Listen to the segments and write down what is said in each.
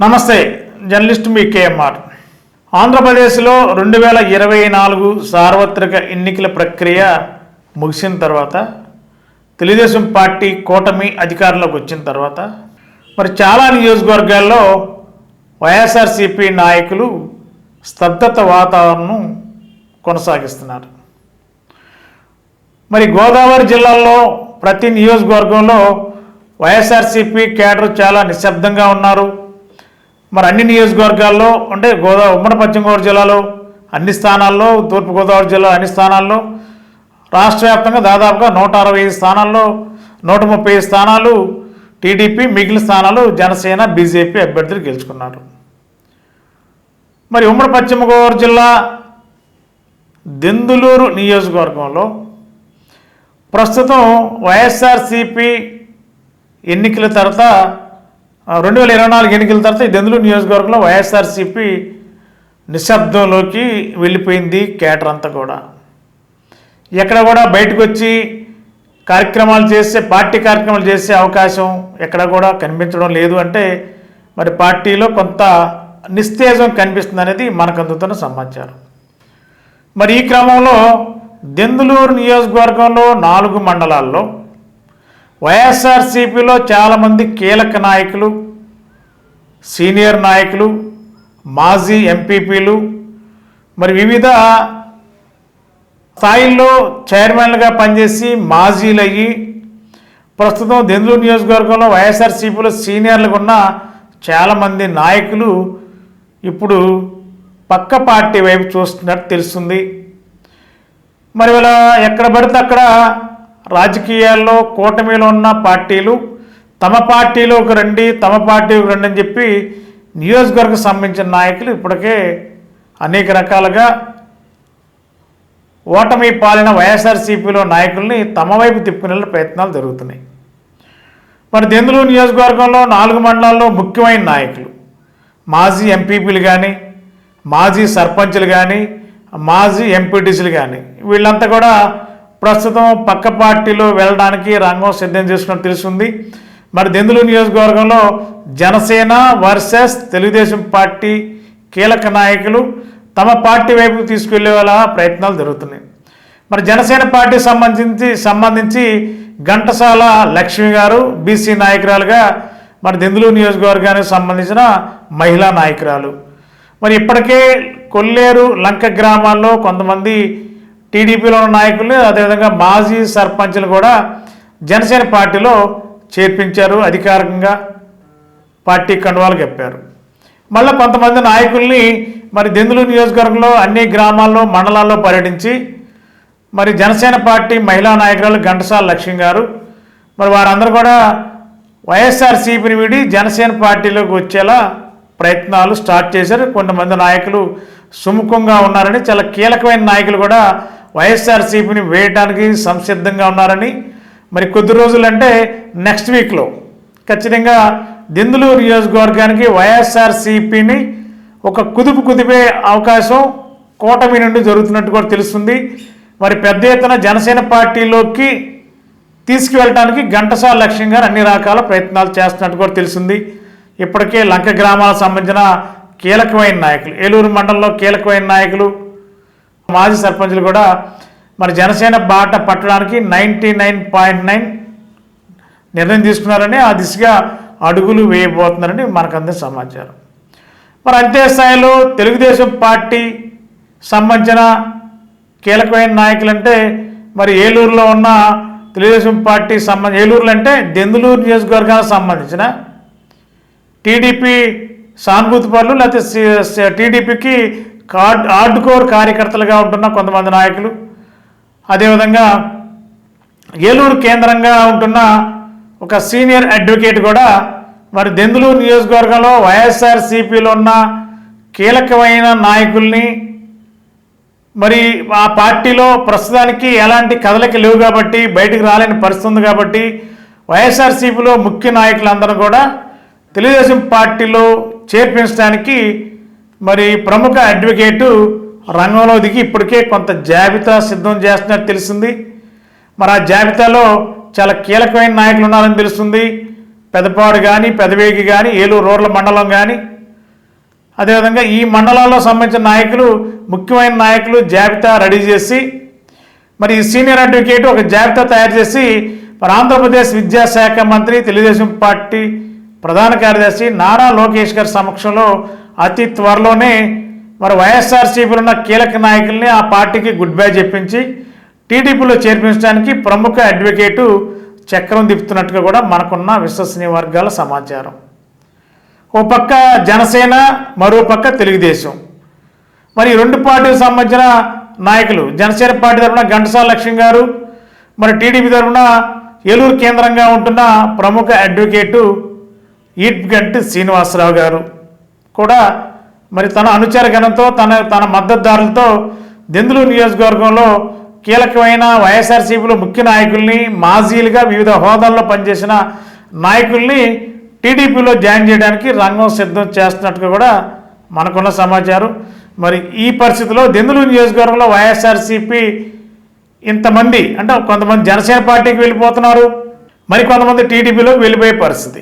నమస్తే జర్నలిస్ట్ మీ కేఎంఆర్. ఆంధ్రప్రదేశ్లో రెండు వేల ఇరవై నాలుగు సార్వత్రిక ఎన్నికల ప్రక్రియ ముగిసిన తర్వాత తెలుగుదేశం పార్టీ కూటమి అధికారంలోకి వచ్చిన తర్వాత మరి చాలా నియోజకవర్గాల్లో వైఎస్ఆర్సీపీ నాయకులు స్తబ్దత వాతావరణం కొనసాగిస్తున్నారు. మరి గోదావరి జిల్లాలో ప్రతి నియోజకవర్గంలో వైఎస్ఆర్సీపీ కేడర్ చాలా నిశ్శబ్దంగా ఉన్నారు. మరి అన్ని నియోజకవర్గాల్లో అంటే గోదావరి ఉమ్మడి పశ్చిమ గోదావరి జిల్లాలో అన్ని స్థానాల్లో తూర్పుగోదావరి జిల్లా అన్ని స్థానాల్లో రాష్ట్ర వ్యాప్తంగా దాదాపుగా నూట అరవై ఐదు స్థానాల్లో నూట ముప్పై ఐదు స్థానాలు టీడీపీ మిగిలిన స్థానాలు జనసేన బీజేపీ అభ్యర్థులు గెలుచుకున్నారు. మరి ఉమ్మడి పశ్చిమ గోదావరి జిల్లా దెందులూరు నియోజకవర్గంలో ప్రస్తుతం వైఎస్ఆర్సిపి ఎన్నికల తర్వాత రెండు వేల ఇరవై నాలుగు ఎన్నికల తర్వాత ఈ దెందులూరు నియోజకవర్గంలో వైఎస్ఆర్సిపి నిశ్శబ్దంలోకి వెళ్ళిపోయింది కేటర్ అంతా కూడా. ఎక్కడ కూడా బయటకు వచ్చి కార్యక్రమాలు చేసే పార్టీ కార్యక్రమాలు చేసే అవకాశం ఎక్కడ కూడా కనిపించడం లేదు అంటే మరి పార్టీలో కొంత నిస్తేజం కనిపిస్తుంది అనేది మనకు అందుతున్న సమాచారం. మరి ఈ క్రమంలో దెందులూరు నియోజకవర్గంలో నాలుగు మండలాల్లో వైఎస్ఆర్సీపీలో చాలామంది కీలక నాయకులు సీనియర్ నాయకులు మాజీ ఎంపీపీలు మరి వివిధ స్థాయిల్లో చైర్మన్లుగా పనిచేసి మాజీలు అయ్యి ప్రస్తుతం దెందులూరు నియోజకవర్గంలో వైఎస్ఆర్సీపీలో సీనియర్లుగా ఉన్న చాలామంది నాయకులు ఇప్పుడు పక్క పార్టీ వైపు చూస్తున్నట్టు తెలుస్తుంది. మరి ఇలా ఎక్కడ పడితే అక్కడ రాజకీయాల్లో కూటమిలో ఉన్న పార్టీలు తమ పార్టీలోకి రండి తమ పార్టీలోకి రండి అని చెప్పి నియోజకవర్గం సంబంధించిన నాయకులు ఇప్పటికే అనేక రకాలుగా ఓటమి పాలిన వైఎస్ఆర్సీపీలో నాయకుల్ని తమ వైపు తిప్పుకునే ప్రయత్నాలు జరుగుతున్నాయి. మరి దెందులు నియోజకవర్గంలో నాలుగు మండలాల్లో ముఖ్యమైన నాయకులు? మాజీ ఎంపీపీలు కానీ మాజీ సర్పంచ్లు కానీ మాజీ ఎంపీటీసీలు కానీ వీళ్ళంతా కూడా ప్రస్తుతం పక్క పార్టీలో వెళ్ళడానికి రంగం సిద్ధం చేసుకున్నట్టు తెలుస్తుంది. మరి దెందులు నియోజకవర్గంలో జనసేన వర్సెస్ తెలుగుదేశం పార్టీ కీలక నాయకులు తమ పార్టీ వైపు తీసుకెళ్ళేలా ప్రయత్నాలు జరుగుతున్నాయి. మరి జనసేన పార్టీ సంబంధించి సంబంధించి ఘంటసాల లక్ష్మి గారు బీసీ నాయకురాలుగా మరి దెందులు నియోజకవర్గానికి సంబంధించిన మహిళా నాయకురాలు. మరి ఇప్పటికే కొల్లేరు లంక గ్రామాల్లో కొంతమంది టీడీపీలో ఉన్న నాయకులు అదేవిధంగా మాజీ సర్పంచ్లు కూడా జనసేన పార్టీలో చేర్పించారు అధికారికంగా పార్టీ కండువాలు చెప్పారు మళ్ళీ కొంతమంది నాయకుల్ని మరి దెందులు నియోజకవర్గంలో అన్ని గ్రామాల్లో మండలాల్లో పర్యటించి మరి జనసేన పార్టీ మహిళా నాయకురాలు ఘంటసాల లక్ష్మి గారు మరి వారందరూ కూడా వైఎస్ఆర్సీపీని వీడి జనసేన పార్టీలోకి వచ్చేలా ప్రయత్నాలు స్టార్ట్ చేశారు. కొంతమంది నాయకులు సుముఖంగా ఉన్నారని చాలా కీలకమైన నాయకులు కూడా వైఎస్ఆర్సీపీని వేయటానికి సంసిద్ధంగా ఉన్నారని మరి కొద్ది రోజులంటే నెక్స్ట్ వీక్లో ఖచ్చితంగా దెందులూరు నియోజకవర్గానికి వైఎస్ఆర్సీపీని ఒక కుదుపు కుదిపే అవకాశం కూటమి నుండి జరుగుతున్నట్టు కూడా తెలుస్తుంది. మరి పెద్ద ఎత్తున జనసేన పార్టీలోకి తీసుకువెళ్ళటానికి ఘంటసాల లక్ష్యంగా అన్ని రకాల ప్రయత్నాలు చేస్తున్నట్టు కూడా తెలిసింది ఇప్పటికే లంక గ్రామాలకు సంబంధించిన కీలకమైన నాయకులు ఏలూరు మండలంలో కీలకమైన నాయకులు మాజీ సర్పంచులు కూడా మరి జనసేన బాట పట్టడానికి నైంటీ నైన్ పాయింట్ నైన్ నిర్ణయం తీసుకున్నారని ఆ దిశగా అడుగులు వేయబోతున్నారని మనకందరి సమాచారం. మరి అంతే స్థాయిలో తెలుగుదేశం పార్టీ సంబంధించిన కీలకమైన నాయకులు అంటే మరి ఏలూరులో ఉన్న తెలుగుదేశం పార్టీ సంబంధ ఏలూరులో అంటే దెందులూరు నియోజకవర్గానికి సంబంధించిన టీడీపీ సానుభూతి పనులు లేకపోతే టీడీపీకి కార్డ్ హార్డ్ కోర్ కార్యకర్తలుగా ఉంటున్న కొంతమంది నాయకులు. అదేవిధంగా ఏలూరు కేంద్రంగా ఉంటున్న ఒక సీనియర్ అడ్వకేట్ కూడా మరి దెందులూరు నియోజకవర్గంలో వైఎస్ఆర్ సిపిలో ఉన్న కీలకమైన నాయకుల్ని మరి ఆ పార్టీలో ప్రస్తుతానికి ఎలాంటి కదలిక లేవు కాబట్టి బయటికి రాలేని పరిస్థితి ఉంది కాబట్టి వైఎస్ఆర్సీపీలో ముఖ్య నాయకులందరూ కూడా తెలుగుదేశం పార్టీలో చేర్పించడానికి మరి ప్రముఖ అడ్వకేటు రంగంలో దిగి ఇప్పటికే కొంత జాబితా సిద్ధం చేస్తున్నట్టు తెలిసింది. మరి ఆ జాబితాలో చాలా కీలకమైన నాయకులు ఉన్నారని తెలుస్తుంది. పెదపాడు కానీ పెదవేగి కానీ ఏలూరు రోడ్ల మండలం కానీ అదేవిధంగా ఈ మండలాల్లో సంబంధించిన నాయకులు ముఖ్యమైన నాయకులు జాబితా రెడీ చేసి మరి ఈ సీనియర్ అడ్వకేట్ ఒక జాబితా తయారు చేసి మరి ఆంధ్రప్రదేశ్ విద్యాశాఖ మంత్రి తెలుగుదేశం పార్టీ ప్రధాన కార్యదర్శి నారా లోకేష్ గారి సమక్షంలో అతి త్వరలోనే మరి వైఎస్ఆర్సీపీలో ఉన్న కీలక నాయకుల్ని ఆ పార్టీకి గుడ్ బై చెప్పించి టీడీపీలో చేర్పించడానికి ప్రముఖ అడ్వకేటు చక్రం దిప్పుతున్నట్టుగా కూడా మనకున్న విశ్వసనీయ వర్గాల సమాచారం. ఓ పక్క జనసేన మరో పక్క తెలుగుదేశం. మరి రెండు పార్టీలకు సంబంధించిన నాయకులు జనసేన పార్టీ తరఫున ఘంటసాల లక్ష్మి గారు మరి టీడీపీ తరఫున ఏలూరు కేంద్రంగా ఉంటున్న ప్రముఖ అడ్వకేటు ఈట్గంటి శ్రీనివాసరావు గారు. కూడా మరి తన అనుచరగణంతో తన తన మద్దతుదారులతో దెందులూరు నియోజకవర్గంలో కీలకమైన వైఎస్ఆర్సీపీలో ముఖ్య నాయకుల్ని మాజీలుగా వివిధ హోదాల్లో పనిచేసిన నాయకుల్ని టీడీపీలో జాయిన్ చేయడానికి రంగం సిద్ధం చేస్తున్నట్టుగా కూడా మనకున్న సమాచారం. మరి ఈ పరిస్థితిలో దెందులూరు నియోజకవర్గంలో వైఎస్ఆర్సీపీ ఇంతమంది అంటే కొంతమంది జనసేన పార్టీకి వెళ్ళిపోతున్నారు మరి కొంతమంది టీడీపీలోకి వెళ్ళిపోయే పరిస్థితి.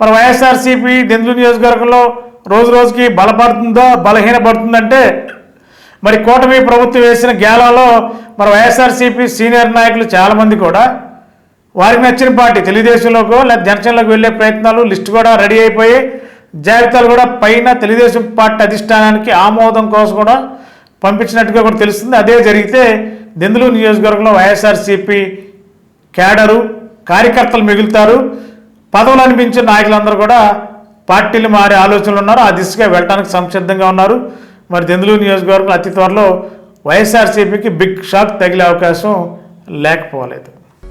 మరి వైఎస్ఆర్సీపీ దెందులూరు నియోజకవర్గంలో రోజు రోజుకి బలపడుతుందో బలహీనపడుతుందంటే మరి కూటమి ప్రభుత్వం వేసిన గేలాలో మరి వైఎస్ఆర్సీపీ సీనియర్ నాయకులు చాలామంది కూడా వారికి నచ్చిన పార్టీ తెలుగుదేశంలోకో లేదా జనసేనలోకి వెళ్ళే ప్రయత్నాలు లిస్టు కూడా రెడీ అయిపోయి జాబితాలు కూడా పైన తెలుగుదేశం పార్టీ అధిష్టానానికి ఆమోదం కోసం కూడా పంపించినట్టుగా కూడా తెలుస్తుంది. అదే జరిగితే దెందులూరు నియోజకవర్గంలో వైఎస్ఆర్సీపీ క్యాడరు కార్యకర్తలు మిగులుతారు. పదవులు అనిపించిన నాయకులందరూ కూడా పార్టీలు మారే ఆలోచనలు ఉన్నారు ఆ దిశగా వెళ్ళడానికి సంసిద్ధంగా ఉన్నారు. మరి దెందులూరు నియోజకవర్గం అతి త్వరలో వైఎస్ఆర్సీపీకి బిగ్ షాక్ తగిలే అవకాశం లేకపోలేదు.